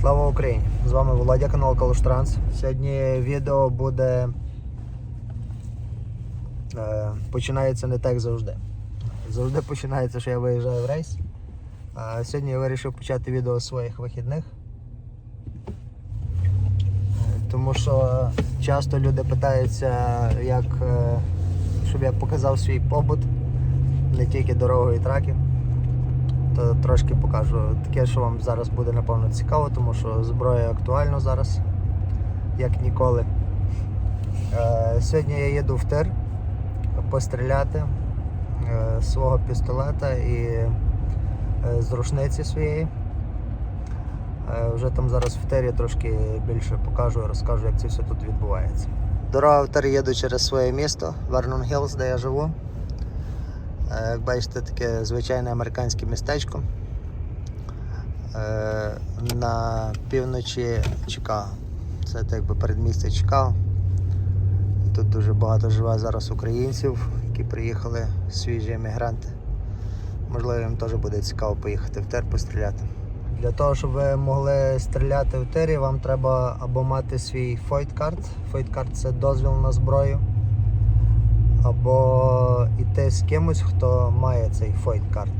Слава Україні! З вами Володя, канал Калуштранс. Сьогодні відео буде. Е, починається не так завжди. Завжди починається, що я виїжджаю в рейс. А сьогодні я вирішив почати відео з своїх вихідних. Тому що часто люди питаються, як, е, щоб я показав свій побут, не тільки дорогою і траків то трошки покажу таке, що вам зараз буде напевно цікаво, тому що зброя актуальна зараз, як ніколи. Е, сьогодні я їду в тир постріляти е, свого пістолета і е, з рушниці своєї. Е, вже там зараз в тирі трошки більше покажу і розкажу, як це все тут відбувається. Дорога в тир їду через своє місто, Вернон Гілз, де я живу. Е, Як бачите, таке звичайне американське містечко Е, на півночі Чикаго. Це так якби передмістя Чикаго. Тут дуже багато живе зараз українців, які приїхали свіжі емігранти. Можливо, їм теж буде цікаво поїхати в тир постріляти. Для того, щоб ви могли стріляти в тирі, вам треба або мати свій фойткарт. Фойткарт це дозвіл на зброю або йти з кимось, хто має цей фойткарт.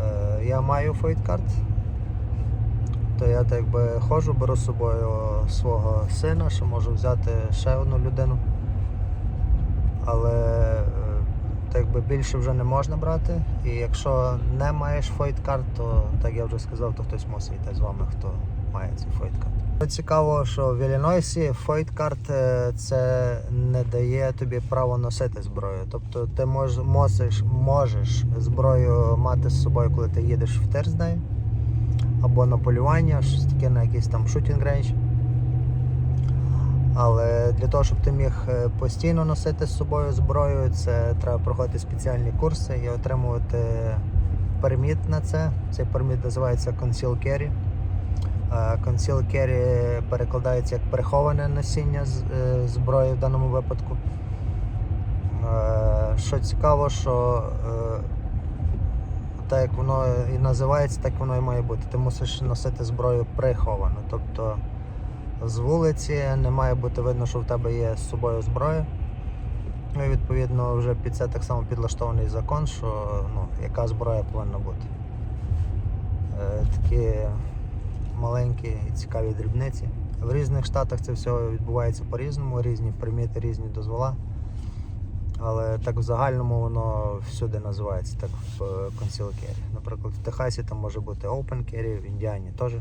Е, я маю фойткарт, то я так би ходжу, беру з собою свого сина, що можу взяти ще одну людину. Але е, так би більше вже не можна брати. І якщо не маєш фойткарт, то так я вже сказав, то хтось мусить йти з вами, хто має цей фойткарт. Цікаво, що в Іллінойсі фойткарт е, це не дає тобі право носити зброю. Тобто ти мож, мусиш, можеш зброю мати з собою, коли ти їдеш в тир або на полювання, щось таке на якийсь там шутінг рейндж. Але для того, щоб ти міг е, постійно носити з собою зброю, це треба проходити спеціальні курси і отримувати перміт на це. Цей перміт називається Conceal Carry. Е, Conceal Carry перекладається як приховане носіння е, зброї в даному випадку. Е, Що цікаво, що так як воно і називається, так воно і має бути. Ти мусиш носити зброю приховано. Тобто з вулиці не має бути видно, що в тебе є з собою зброя. Ну і відповідно вже під це так само підлаштований закон, що ну, яка зброя повинна бути. Такі маленькі і цікаві дрібниці. В різних штатах це все відбувається по-різному, різні приміти, різні дозвола. Але так в загальному воно всюди називається так в е, Conceal Carry. Наприклад, в Техасі там може бути Open Carry, в Індіані теж.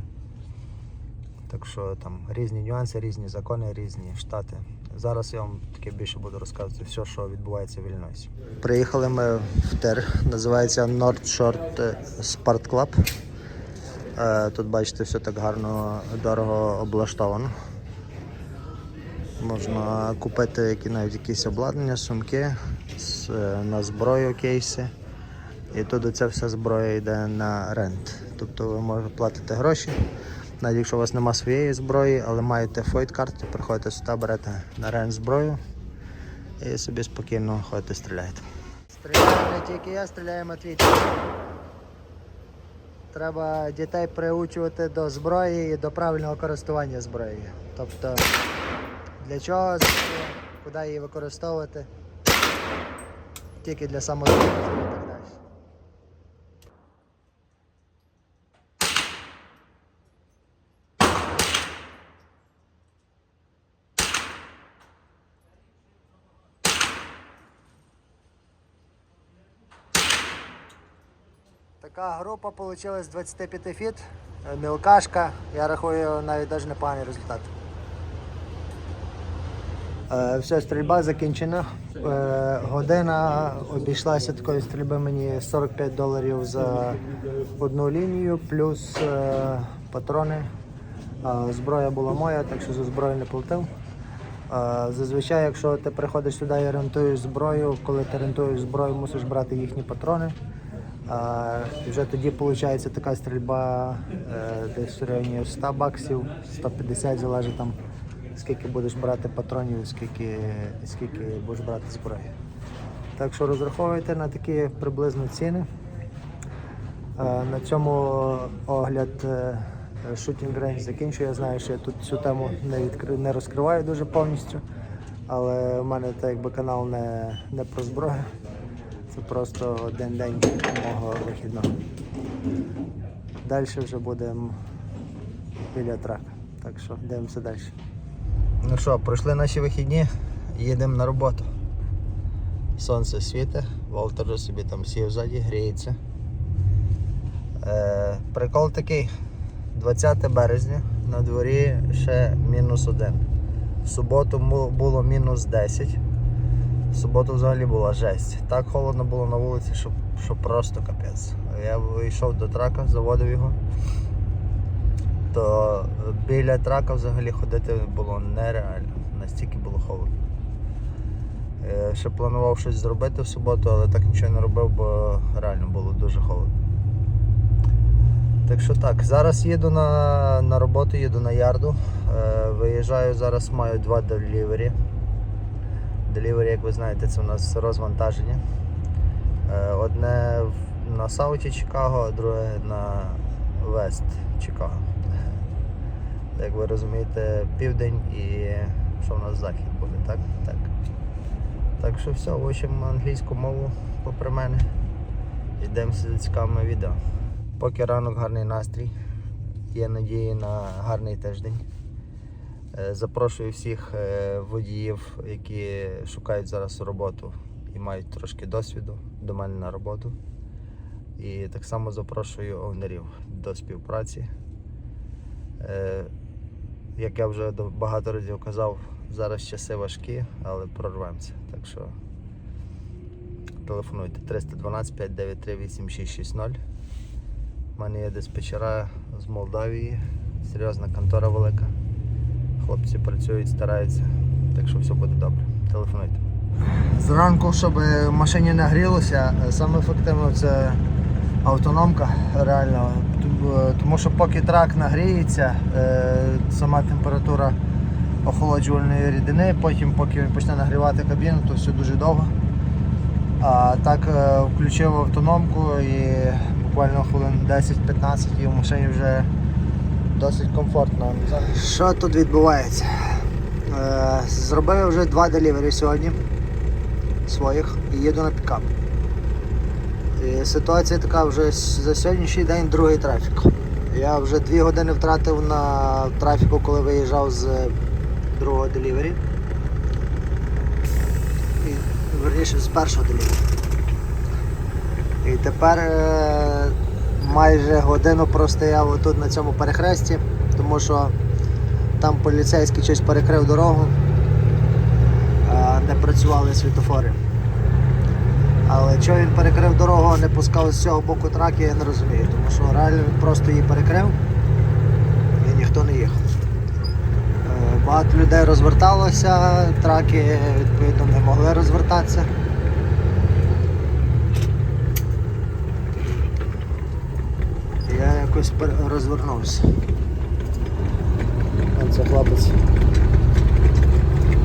Так що там різні нюанси, різні закони, різні штати. Зараз я вам таке більше буду розказувати все, що відбувається в Іллінойсі. Приїхали ми в ТЕР, називається North Shore Sport Club. Е, Тут бачите, все так гарно, дорого облаштовано. Можна купити які, навіть якісь обладнання, сумки е, на зброю кейси. І тут ця вся зброя йде на рент. Тобто ви можете платити гроші, навіть якщо у вас немає своєї зброї, але маєте фойт-карту, приходите сюди, берете на рент зброю і собі спокійно ходите, стріляєте. Стріляю не тільки я, стріляє Матвій. Треба дітей приучувати до зброї і до правильного користування зброєю. Тобто для чого куди її використовувати, тільки для самозахисту і так далі. Така група вийшла з 25 фіт. Е, Мілкашка. Я рахую навіть навіть непоганий результат. Е, все, стрільба закінчена. Е, година обійшлася такої стрільби мені 45 доларів за одну лінію, плюс патрони. Зброя була моя, так що за зброю не платив. Зазвичай, якщо ти приходиш сюди і рентуєш зброю, коли ти рентуєш зброю, мусиш брати їхні патрони. А, вже тоді виходить така стрільба е, десь в районі 100 баксів, 150 залежить там, скільки будеш брати патронів, скільки, скільки будеш брати зброї. Так що розраховуйте на такі приблизно ціни. Е, на цьому огляд е, Shooting Range закінчую. Я знаю, що я тут цю тему не, відкри... не розкриваю дуже повністю. Але в мене так якби канал не, не про зброю. Це просто один день мого вихідного. Далі вже будемо біля трака. Так що дивимося далі. Ну що, пройшли наші вихідні, їдемо на роботу. Сонце світить, Волтер вже собі там сів ззаді, гріється. Е, прикол такий. 20 березня на дворі ще мінус один. В суботу було мінус 10. В суботу взагалі була жесть. Так холодно було на вулиці, що, що просто капець. Я вийшов до трака, заводив його. То біля трака взагалі ходити було нереально. Настільки було холодно. Е, Ще планував щось зробити в суботу, але так нічого не робив, бо реально було дуже холодно. Так що так, зараз їду на, на роботу, їду на ярду. Е, виїжджаю зараз, маю два делівері. Делівері, як ви знаєте, це у нас розвантаження. Е, одне на Сауті Чикаго, а друге на Вест Чикаго. Як ви розумієте, південь і що в нас захід буде, так? Так. Так що все, учимо англійську мову попри мене. Йдемо за цікавими відео. Поки ранок гарний настрій. Є надії на гарний тиждень. Е, Запрошую всіх е, водіїв, які шукають зараз роботу і мають трошки досвіду до мене на роботу. І так само запрошую овнерів до співпраці. Е, Як я вже багато разів казав, зараз часи важкі, але прорвемося. Так що телефонуйте 312 593 8660. У мене є диспетчера з Молдавії, серйозна контора велика. Хлопці працюють, стараються, так що все буде добре. Телефонуйте. Зранку, щоб машині не грілося, саме ефективно це автономка реально. Тому що поки трак нагріється, е, сама температура охолоджувальної рідини, потім поки він почне нагрівати кабіну, то все дуже довго. А так е, включив автономку і буквально хвилин 10-15 і в машині вже досить комфортно. Що тут відбувається? Е, Зробив вже два делівері сьогодні своїх і їду на пікап. І ситуація така вже за сьогоднішній день другий трафік. Я вже дві години втратив на трафіку, коли виїжджав з другого делівері. І, верніше з першого делівері. І тепер е, майже годину простояв тут на цьому перехресті, тому що там поліцейський щось перекрив дорогу, не працювали світофори. Але чого він перекрив дорогу, не пускав з цього боку траки, я не розумію, тому що реально він просто її перекрив і ніхто не їхав. Е, Багато людей розверталося, траки відповідно не могли розвертатися. Я розвернувся. Вон Це хлопець.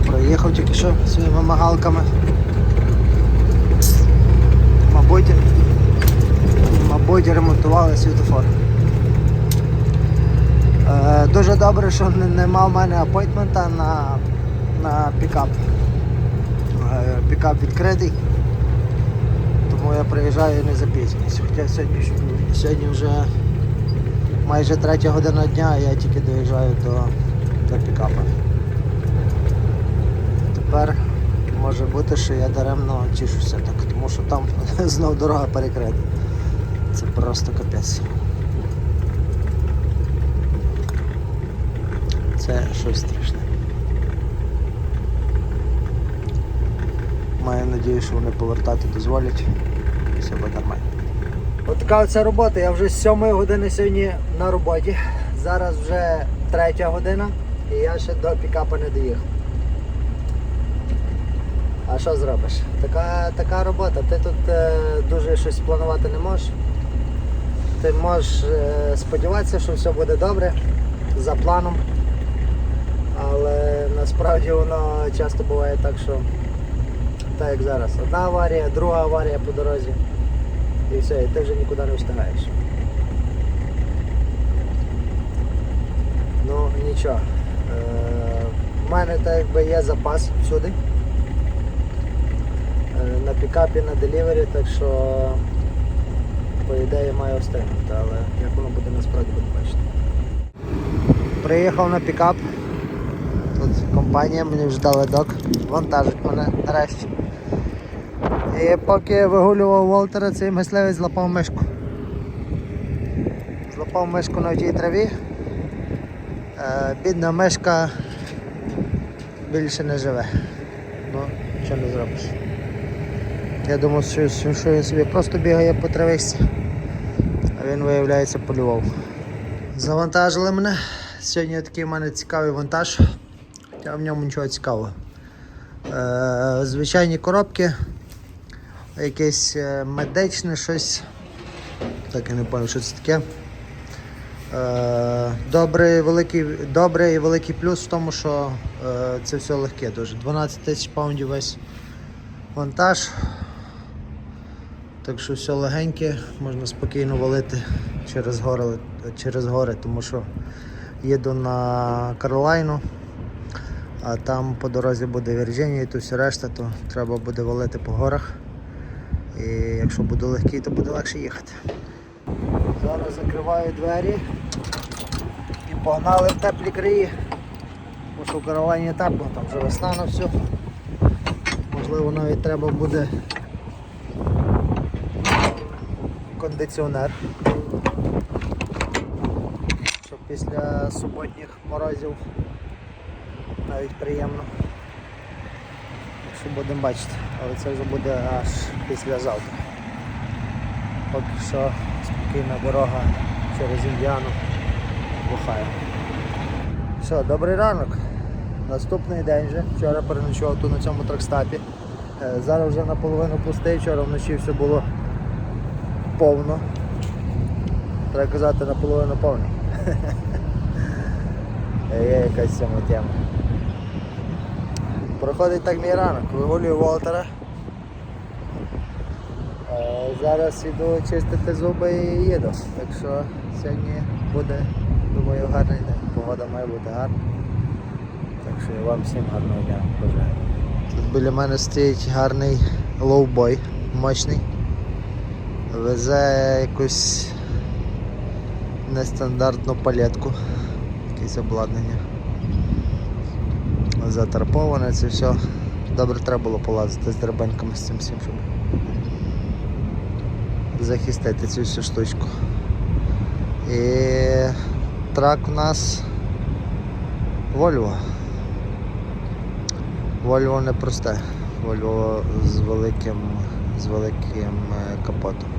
Проїхав тільки що своїми магалками. Мабуть, мабуть, ремонтували світофор. Е, дуже добре, що не, нема в мене апойтмента на, на пікап. Е, пікап відкритий. Тому я приїжджаю і не запізнююсь. Хоча сьогодні, сьогодні вже майже третя година дня, а я тільки доїжджаю до, до пікапа. Тепер може бути, що я даремно тішуся так, тому що там знов дорога перекрита. Це просто капець. Це щось страшне. Маю надію, що вони повертати дозволять. Все буде нормально. От така оця робота. Я вже з 7 години сьогодні на роботі. Зараз вже третя година і я ще до пікапа не доїхав. А що зробиш? Така, така робота. Ти тут е, дуже щось планувати не можеш. Ти можеш е, сподіватися, що все буде добре за планом. Але насправді воно часто буває так, що так як зараз. Одна аварія, друга аварія по дорозі. І все, і ти вже нікуди не встигаєш. Що, е, в мене так якби є запас всюди. Е, на пікапі, на делівері, так що по ідеї маю встигнути, але як воно буде насправді буде бачити. Приїхав на пікап. Тут компанія, мені вже дали док, вантажить мене нарешті. І поки вигулював Волтера, цей мисливець злапав мишку. Злапав мишку на тій траві. Е, бідна мишка більше не живе. Ну, що не зробиш. Я думав, що, що що він собі просто бігає по травичці, а він, виявляється, полював. Завантажили мене. Сьогодні такий в мене цікавий вантаж. Хоча в ньому нічого цікавого. Е, звичайні коробки, якесь е, медичне щось. Так я не пам'ятаю, що це таке. Е, добрий, великий, добрий і великий плюс в тому, що е, це все легке дуже. 12 тисяч паундів весь вантаж. Так що все легеньке, можна спокійно валити через гори, через гори тому що їду на Каролайну, а там по дорозі буде Вірджинія і то все решта, то треба буде валити по горах. І якщо буде легкий, то буде легше їхати. Зараз закриваю двері і погнали в теплі краї. Бо що в каравані тепло, там вже весна на все. Можливо навіть треба буде кондиціонер. Щоб після суботніх морозів навіть приємно. Що будемо бачити, але це вже буде аж післязавтра. Поки що спокійна дорога через Індіану бухає. Все, добрий ранок. Наступний день вже. Вчора переночував тут на цьому тракстапі. Е, Зараз вже наполовину пустий, вчора вночі все було повно. Треба казати наполовину повний. Е, Є якась цьому тема. Проходить так мій ранок, вигулюю Волтера. Зараз іду чистити зуби і їду. Так що сьогодні буде, думаю, гарний день. Погода має бути гарна. Так що я вам всім гарного дня бажаю. Тут біля мене стоїть гарний лоубой, мощний. Везе якусь нестандартну палетку, якесь обладнання. Затарповане це все. Добре треба було полазити з драбинками з цим всім, щоб захистити цю всю штучку. І трак у нас Volvo. Volvo не просте. Volvo з великим, з великим е, капотом.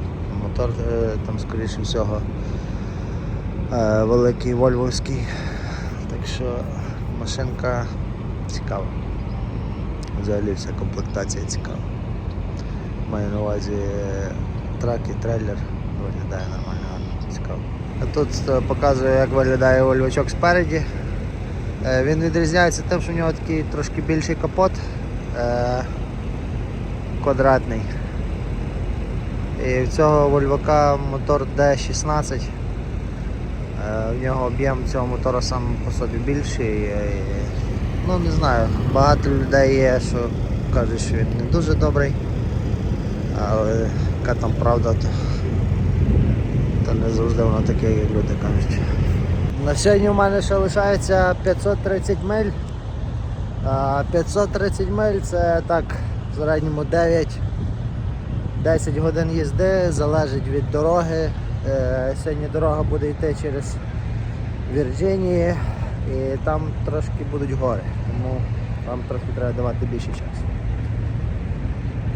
Мотор е, там скоріше всього е, великий вольвовський. Так що машинка цікава. Взагалі вся комплектація цікава. Маю на увазі трак і трейлер виглядає нормально, цікаво. Тут е, показує, як виглядає вольвачок спереді. Е, Він відрізняється тим, що в нього такий трошки більший капот е, квадратний. І в цього вольвака мотор D16. Е, В нього об'єм цього мотора сам по собі більший. Ну не знаю, багато людей є, що кажуть, що він не дуже добрий. Але яка там правда, то, то не завжди воно таке, як люди кажуть. На сьогодні у мене ще лишається 530 миль. 530 миль це так в середньому 9 10 годин їзди, залежить від дороги. Е, Сьогодні дорога буде йти через Вірджинії і там трошки будуть гори, тому вам трошки треба давати більше часу.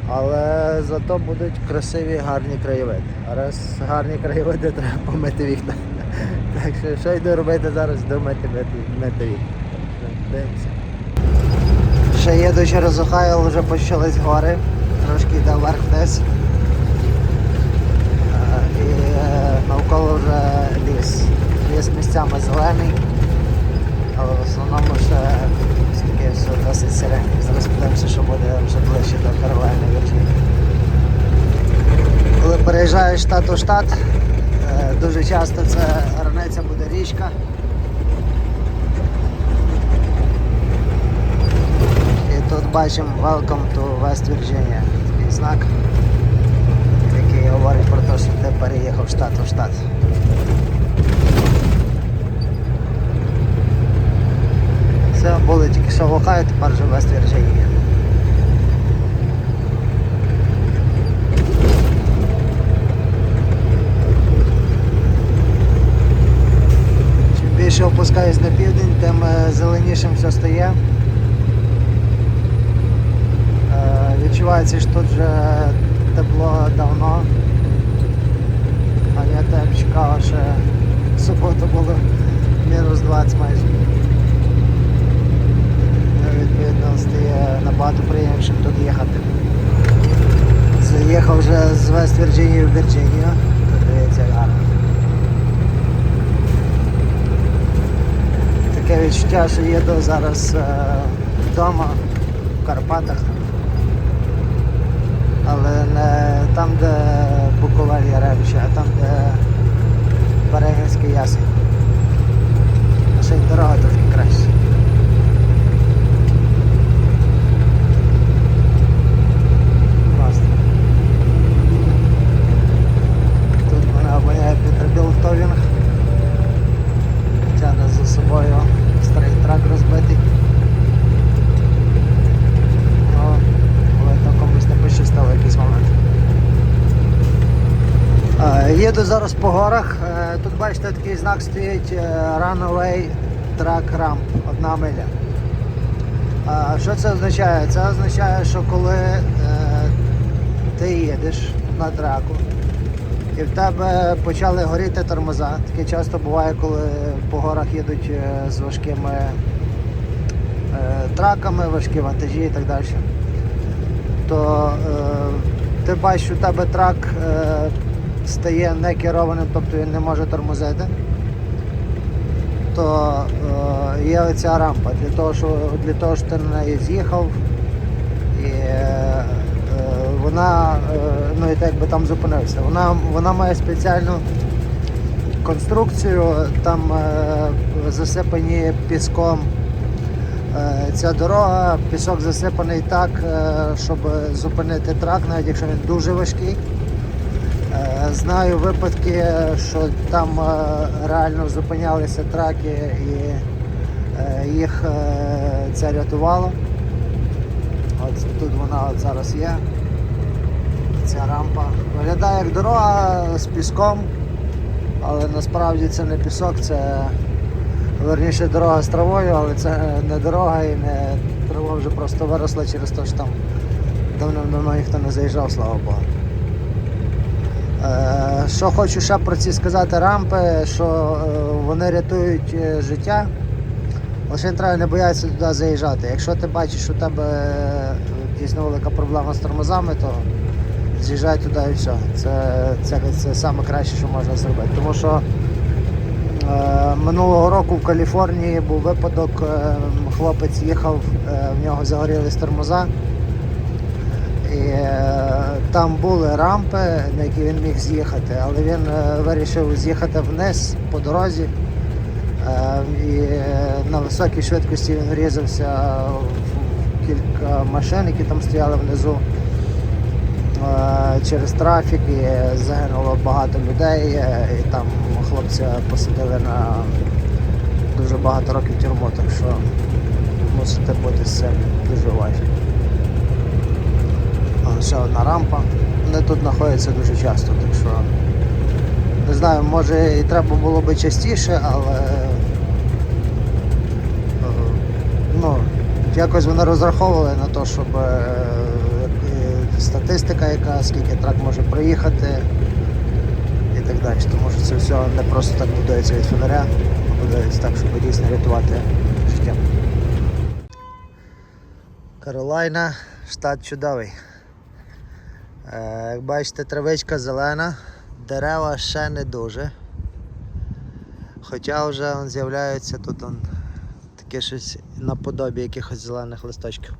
Але зато будуть красиві гарні краєвиди. А раз гарні краєвиди, треба помити вікна. Так що що йду робити зараз, думати мити, мити вікна. Дивимося. Ще їду через Охайо, вже почались гори, трошки йде вверх-вниз. Е, І е, навколо вже ліс. Ліс місцями зелений, але в основному ще таке, досить середній. Зараз подивимося, що буде вже ближче до каравельної верхні. Коли переїжджаєш штат у штат, е, дуже часто це ранеця буде річка. І тут бачимо Welcome to West Virginia. Такий знак, який говорить про те, що ти переїхав штат у штат. Були тільки що в Ohio, тепер West Virginia. Чим більше опускаюсь на південь, тим е, зеленішим все стає. Е, Відчувається, що тут вже тепло давно. А я так чекав, що в суботу було мінус 20 майже. Стає набагато приємнішим тут їхати. Заїхав вже з Вест Вірджинії в Вірджинію. Тут дивіться гарно. Таке відчуття, що їду зараз е, вдома в Карпатах. Але не там, де Буковель Яремче, а там, де Берегинський ясень. Ще й дорога трохи краще. Класно. Тут мене обганяє Петербілд Товінг. Тягне за собою старий трак розбитий. Ну, видно, комусь не пощастило в якийсь момент. Е, Їду зараз по горах. Е, Тут бачите такий знак стоїть е, Runaway Track Ramp, одна миля. Що це означає? Це означає, що коли е, ти їдеш на траку і в тебе почали горіти тормоза. Таке часто буває, коли по горах їдуть з важкими траками, важкі вантажі і так далі. То ти бачиш, у тебе трак стає некерованим, тобто він не може тормозити. То е, є оця рампа для того, що для того, що ти на неї з'їхав. І е, вона, е, ну і так якби там зупинився. Вона, вона має спеціальну конструкцію, там е, засипані піском е, ця дорога, пісок засипаний так, е, щоб зупинити трак, навіть якщо він дуже важкий. Е, Знаю випадки, що там е, реально зупинялися траки і е, їх це рятувало. От тут вона от зараз є. Ця рампа. Виглядає як дорога з піском, але насправді це не пісок, це верніше дорога з травою, але це не дорога і не трава вже просто виросла через те, що там давним-давно ніхто не заїжджав, слава Богу. Е, Що хочу ще про ці сказати рампи, що е, вони рятують е, життя. Лише треба не боятися туди заїжджати. Якщо ти бачиш, що у тебе дійсно велика проблема з тормозами, то з'їжджай туди і все. Це, це, це саме краще, що можна зробити. Тому що е, минулого року в Каліфорнії був випадок, е, хлопець їхав, е, в нього загорілись тормоза. І е, там були рампи, на які він міг з'їхати, але він е, вирішив з'їхати вниз по дорозі. Е, І е, на високій швидкості він врізався в кілька машин, які там стояли внизу через трафік і загинуло багато людей. І там хлопця посадили на дуже багато років тюрму, так що мусите бути з цим дуже уважні. Ще одна рампа. Вони тут знаходяться дуже часто, так що не знаю, може і треба було би частіше, але е, ну, якось вони розраховували на те, щоб е, статистика яка, скільки трак може проїхати і так далі. Тому що це все не просто так будується від фонаря, а будується так, щоб дійсно рятувати життя. Каролайна, штат чудовий. Е, Як бачите, травичка зелена, дерева ще не дуже. Хоча вже он, з'являються тут он, таке щось наподобі якихось зелених листочків.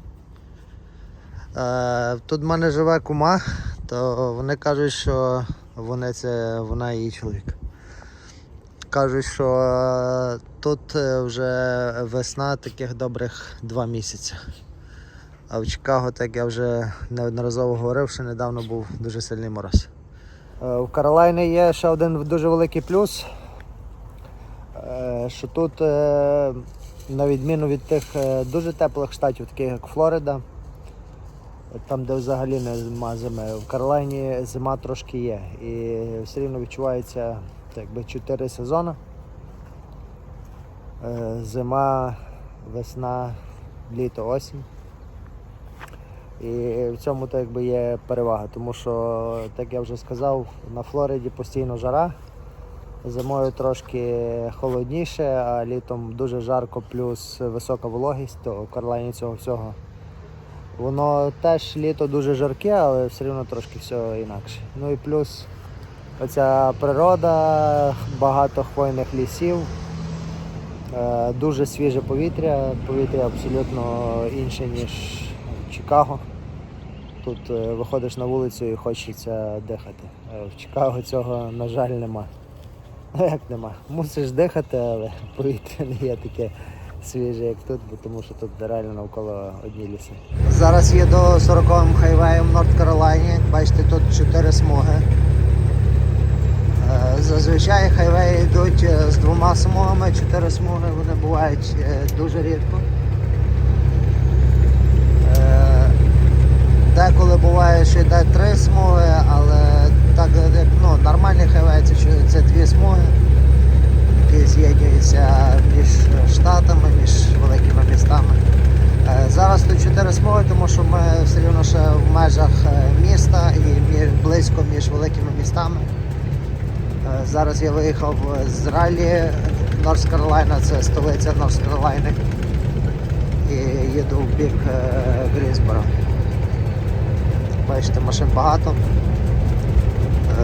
Е, Тут в мене живе кума, то вони кажуть, що вони це вона і її чоловік. Кажуть, що е, тут е, вже весна таких добрих два місяці. А в Чикаго, так я вже неодноразово говорив, що недавно був дуже сильний мороз. Е, В Каролайні є ще один дуже великий плюс, е, що тут, е, на відміну від тих е, дуже теплих штатів, таких як Флорида, там, де взагалі нема зими, в Каролайні зима трошки є. І все рівно відчувається так, якби чотири сезони. Е, Зима, весна, літо, осінь. І в цьому так якби є перевага, тому що, так я вже сказав, на Флориді постійно жара, зимою трошки холодніше, а літом дуже жарко, плюс висока вологість, то в Карлайні цього всього. Воно теж літо дуже жарке, але все одно трошки все інакше. Ну і плюс оця природа, багато хвойних лісів, е, дуже свіже повітря, повітря абсолютно інше, ніж Чикаго. Тут е, виходиш на вулицю і хочеться дихати. Е, В Чикаго цього, на жаль, нема. Як нема? Мусиш дихати, але повітря не є таке свіже, як тут, бо тому що тут реально навколо одні ліси. Зараз їду 40-м хайвеєм в Норт Каролайні. Бачите, тут 4 смуги. Е, Зазвичай хайвеї йдуть з двома смугами, 4 смуги вони бувають дуже рідко. Е, Деколи буває, що йде три смуги, але так як ну, нормальний хайвей це, це дві смуги, які з'єднуються між штатами, між великими містами. Е, Зараз тут чотири смуги, тому що ми все рівно ще в межах е, міста і близько між великими містами. Е, Зараз я виїхав з ралі Норс Каролайна, це столиця Норс Каролайни. І їду в бік Грізбора. Бачите, машин багато.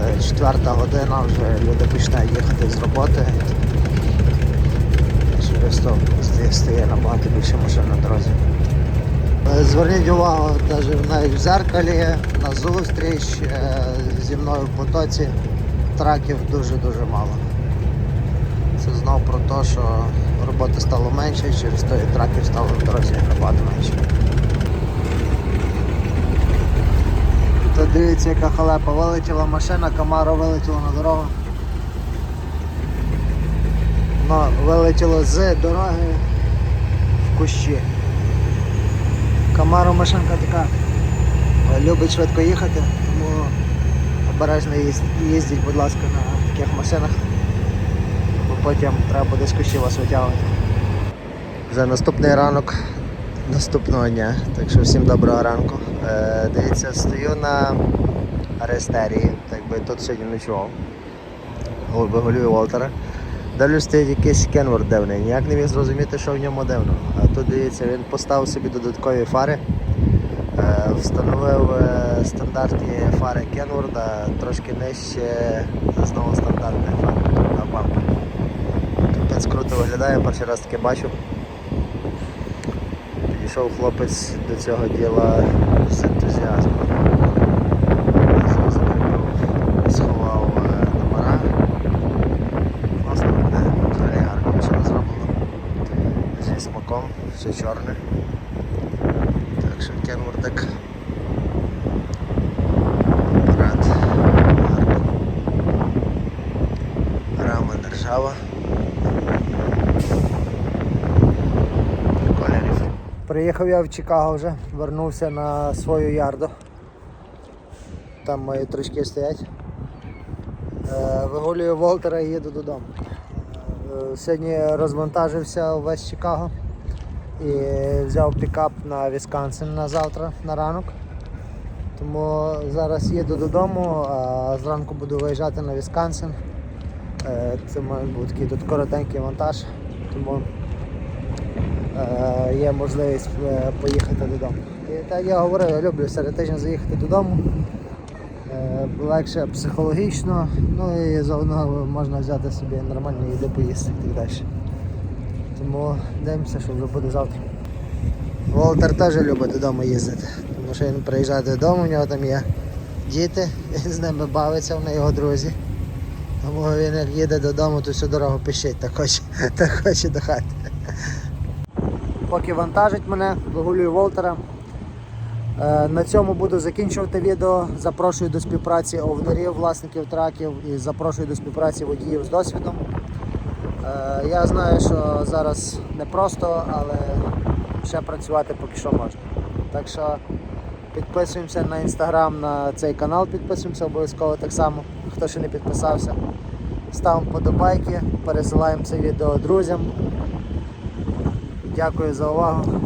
Е, Четверта година вже люди починають їхати з роботи. Через то стає, набагато більше машин на дорозі. Е, Зверніть увагу, навіть навіть в зеркалі на зустріч е, зі мною в потоці траків дуже-дуже мало. Це знов про те, що роботи стало менше, через то і траків стало в дорозі набагато менше. То дивіться, яка халепа. Вилетіла машина, Камаро вилетіло на дорогу. Воно вилетіло з дороги в кущі. Камаро машинка така любить швидко їхати, тому обережно їз- їздіть, будь ласка, на таких машинах, бо потім треба буде з кущі вас витягувати. Вже наступний ранок наступного дня. Так що всім доброго ранку. Е, дивіться, стою на арестерії, так би тут сьогодні ночував. Гол- Вигулюю Волтера. Далі стоїть якийсь кенворд дивний. Ніяк не міг зрозуміти, що в ньому дивно. А тут дивіться, він поставив собі додаткові фари. Е, Встановив е, стандартні фари Кенворда, трошки нижче знову стандартних фар на бампер. Капець круто виглядає, перший раз таке бачу. Підійшов хлопець до цього діла з ентузіазмом. Сховав е, номера. Гарно машина зроблена. Зі смаком, все чорне. Приїхав я в Чикаго вже, вернувся на свою ярду. Там мої трички стоять. Е, Вигулюю Волтера і їду додому. Е, Сьогодні розвантажився увесь Чикаго і взяв пікап на Вісконсин на завтра, на ранок. Тому зараз їду додому, а зранку буду виїжджати на Вісконсин. Е, Це має бути такий тут коротенький монтаж, тому є можливість е, поїхати додому. І так я говорив, я люблю серед тижня заїхати додому. Е, Легше психологічно, ну і заодно можна взяти собі нормальні їди поїсти і так далі. Тому дивимося, що вже буде завтра. Волтер теж любить додому їздити, тому що він приїжджає додому, у нього там є діти, він з ними бавиться, вони його друзі. Тому він як їде додому, то всю дорогу пищить, так хоче, так хоче до хати. Поки вантажить мене, вигулюю Волтера. Е, На цьому буду закінчувати відео. Запрошую до співпраці овнерів, власників траків і запрошую до співпраці водіїв з досвідом. Е, Я знаю, що зараз непросто, але ще працювати поки що можна. Так що підписуємося на інстаграм, на цей канал, підписуємося обов'язково так само, хто ще не підписався. Ставимо подобайки, пересилаємо це відео друзям. Дякую за увагу.